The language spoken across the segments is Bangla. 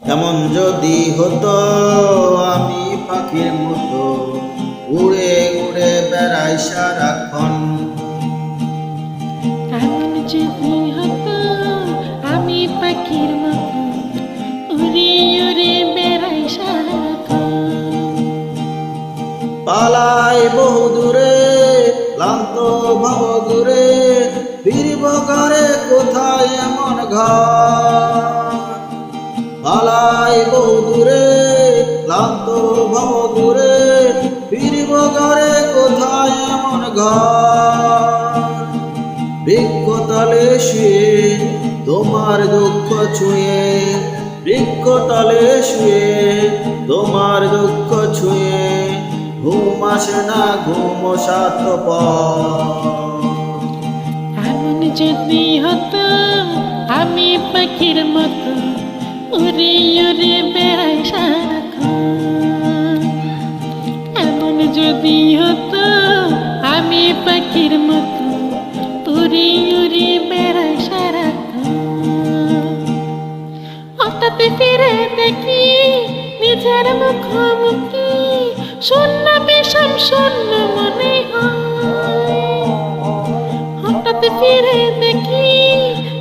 এমন যদি হতো আমি পাখির মতো উড়ে উড়ে বেড়াই সারাক্ষণ। এমন যদি হতো আমি পাখির মতো উড়ে উড়ে বেড়াই সারাক্ষণ। পালাই বহু দূরে ক্লান্ত ভব দূরে ফিরব ঘরে কোথায় এমন ঘর? পালাই বহু দূরে ক্লান্ত ভব দূরে ফিরব ঘরে কোথায় এমন ঘর? বৃক্ষতলে শুয়ে, তোমার দুঃখ ছুঁয়ে, বৃক্ষতলে শুয়ে, তোমার দুঃখ ছুঁয়ে, ঘুম আসে না, ঘুম সাত এমন যদি হতো আমি পাখির মতো। উড়ে উড়ে বেড়াই সারাক্ষণ এমন যদি হতো আমি পাখির মতো উড়ে উড়ে বেড়াই সারাক্ষণ হঠাৎ ফিরে দেখি নিজের মুখোমুখি শূন্য বিষম, শূন্য মনে হঠাৎ ফিরে দেখি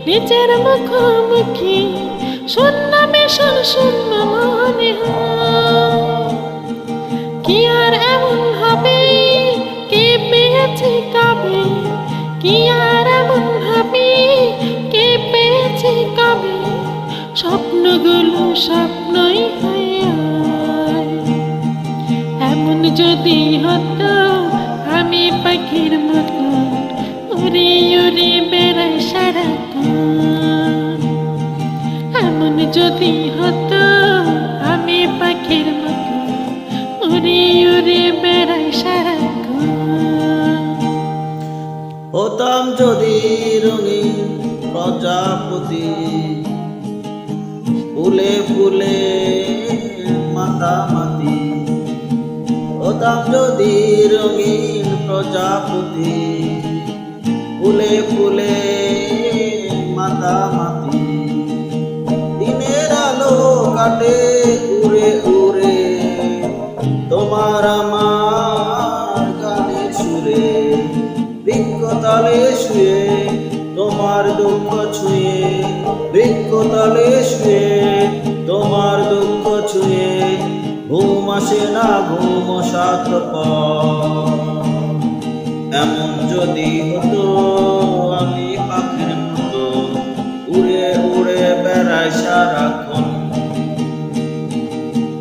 নিজের মুখোমুখি শূন্য মিশন শূন্য মনে কি আর এমন হবে কে পেয়েছে কবে কি আর এমন হবে কে পেয়েছে কবে স্বপ্নগুলো স্বপ্নই হয়। এমন যদি হতো আমি পাখির মতো উড়ে উড়ে বেড়াই সারাক্ষণ। এমন যদি হতো, আমি পাখির মতো উড়ে উড়ে বেড়াই সারাক্ষণ। হতাম যদি রঙিন প্রজাপতি, ফুলে ফুলে মাতামাতি। হতাম যদি রঙিন প্রজাপতি, ফুলে ফুলে মাতামাতি। কাটে উড়ে উড়ে তোমার আমার গানে সুরে বৃক্ষতলে শুয়ে তোমার দুঃখ ছুঁয়ে, বৃক্ষতলে শুয়ে তোমার দুঃখ ছুঁয়ে, ঘুম আসে না, ঘুম সাত এমন যদি হতো